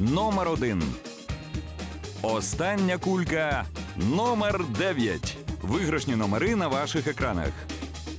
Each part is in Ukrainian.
Номер 1. Остання кулька номер 9. Виграшні номери на ваших екранах.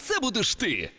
це будеш ти.